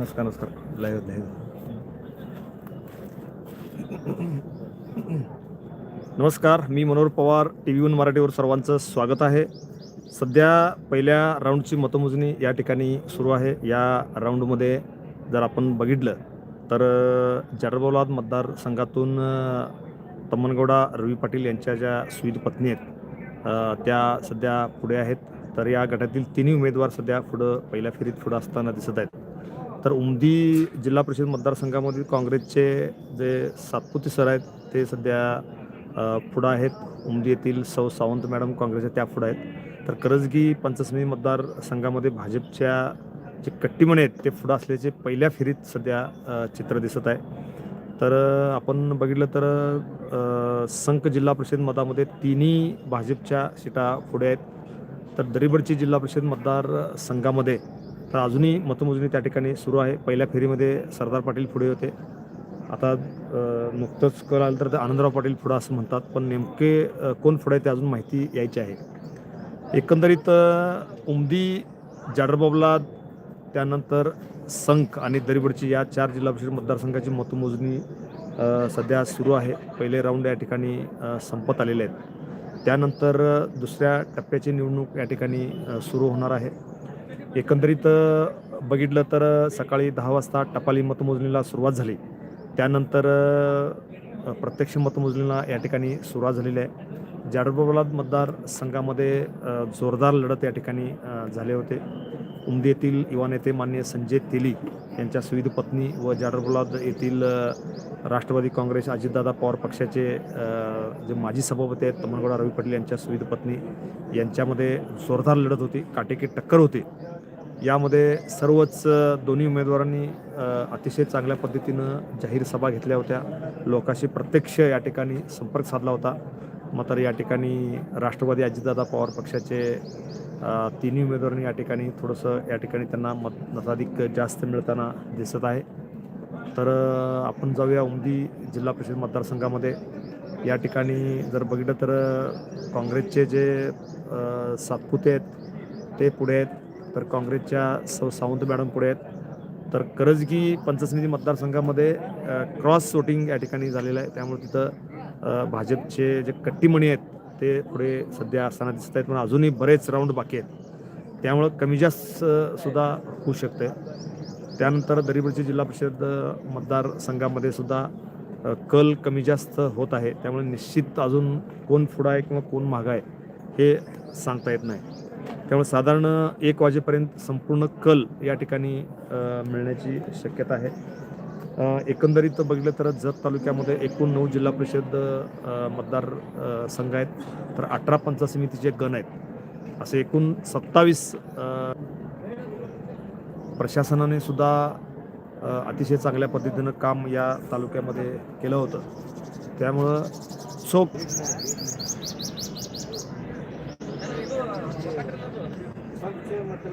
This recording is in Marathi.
नमस्कार नमस्कार. लाईव्ह लाईव्ह नमस्कार मी Manohar Pawar T V one मराठीवर सर्वांचं स्वागत आहे. सध्या पहिल्या राऊंडची मतमोजणी या ठिकाणी सुरू आहे. या राऊंडमध्ये जर आपण बघितलं तर जडरबौलाद मतदारसंघातून तम्मनगौडा रवी पाटील यांच्या ज्या सुविध पत्नी आहेत त्या सध्या पुढे आहेत. तर या गटातील तिन्ही उमेदवार सध्या पुढं पहिल्या फेरीत पुढं असताना दिसत आहेत. तर उमदी जिल्हा परिषद मतदारसंघामध्ये काँग्रेसचे जे सातपुती सर आहेत ते सध्या पुढं आहेत. उमदी येथील सौ सावंत मॅडम काँग्रेसच्या त्या पुढं आहेत. तर करजगी पंचसमी मतदारसंघामध्ये भाजपच्या जे कट्टीमणे आहेत ते पुढं असल्याचे पहिल्या फेरीत सध्या चित्र दिसत आहे. तर आपण बघितलं तर संक जिल्हा परिषद मतामध्ये तिन्ही भाजपच्या सीटा पुढे आहेत. तर दरीबडची जिल्हा परिषद मतदारसंघामध्ये तर अजूनही मतमोजणी त्या ठिकाणी सुरू आहे. पहिल्या फेरीमध्ये सरदार पाटील पुढे होते. आता नुकतंच कळ आलं तर ते आनंदराव पाटील पुढं असं म्हणतात. पण नेमके कोण पुढे आहे ते अजून माहिती यायची आहे. एकंदरीत उमदी जाडरबाबला त्यानंतर संख आणि दरीबडची या चार जिल्हा परिषद मतदारसंघाची मतमोजणी सध्या सुरू आहे. पहिले राऊंड या ठिकाणी संपत आलेले आहेत. त्यानंतर दुसऱ्या टप्प्याची निवडणूक या ठिकाणी सुरू होणार आहे. एकंदरीत बघितलं तर सकाळी दहा वाजता टपाली मतमोजणीला सुरुवात झाली. त्यानंतर प्रत्यक्ष मतमोजणीला या ठिकाणी सुरुवात झालेली आहे. जाडरबोलाद मतदारसंघामध्ये संघामध्ये जोरदार लढत या ठिकाणी झाले होते. उमदी येथील युवा नेते मान्य संजय तेली यांच्या सुविध पत्नी व जाडरबोलाद येथील राष्ट्रवादी काँग्रेस अजितदादा पवार पक्षाचे जे माजी सभापती आहेत तमनगौडा रवी पाटील यांच्या सुविध पत्नी यांच्यामध्ये जोरदार लढत होती. काटेकी टक्कर होती. यामध्ये सर्वच दोन्ही उमेदवारांनी अतिशय चांगल्या पद्धतीनं जाहीर सभा घेतल्या होत्या. लोकांशी प्रत्यक्ष या ठिकाणी संपर्क साधला होता. मात्र या ठिकाणी राष्ट्रवादी अजितदादा पवार पक्षाचे तिन्ही उमेदवारांनी या ठिकाणी थोडंसं या ठिकाणी त्यांना मत मताधिक जास्त मिळताना दिसत आहे. तर आपण जाऊया उमदी जिल्हा परिषद मतदारसंघामध्ये. या ठिकाणी जर बघितलं तर काँग्रेसचे जे सातपुते आहेत ते पुढे आहेत. तर काँग्रेसच्या सौ सावंत मॅडम पुढे आहेत. तर करजगी पंचसमिती मतदारसंघामध्ये क्रॉस वोटिंग या ठिकाणी झालेलं आहे. त्यामुळे तिथं भाजपचे जे कट्टीमणी आहेत ते पुढे सध्या असताना दिसत आहेत. पण अजूनही बरेच राऊंड बाकी आहेत. त्यामुळं कमी जास्त सुद्धा होऊ शकते. त्यानंतर दरीबडची जिल्हा परिषद मतदारसंघामध्ये सुद्धा कल कमी जास्त होत आहे. त्यामुळे निश्चित अजून कोण पुढं आहे किंवा कोण मागं आहे हे सांगता येत नाही. त्यामुळे साधारण एक वाजेपर्यंत संपूर्ण कल या ठिकाणी मिळण्याची शक्यता आहे. एकंदरीत बघितलं तर जत तालुक्यामध्ये एकूण नऊ जिल्हा परिषद मतदार संघ आहेत. तर अठरा पंचायत समितीचे गण आहेत. असे एकूण सत्तावीस प्रशासनाने सुद्धा अतिशय चांगल्या पद्धतीनं काम या तालुक्यामध्ये केलं होतं. त्यामुळं मात्र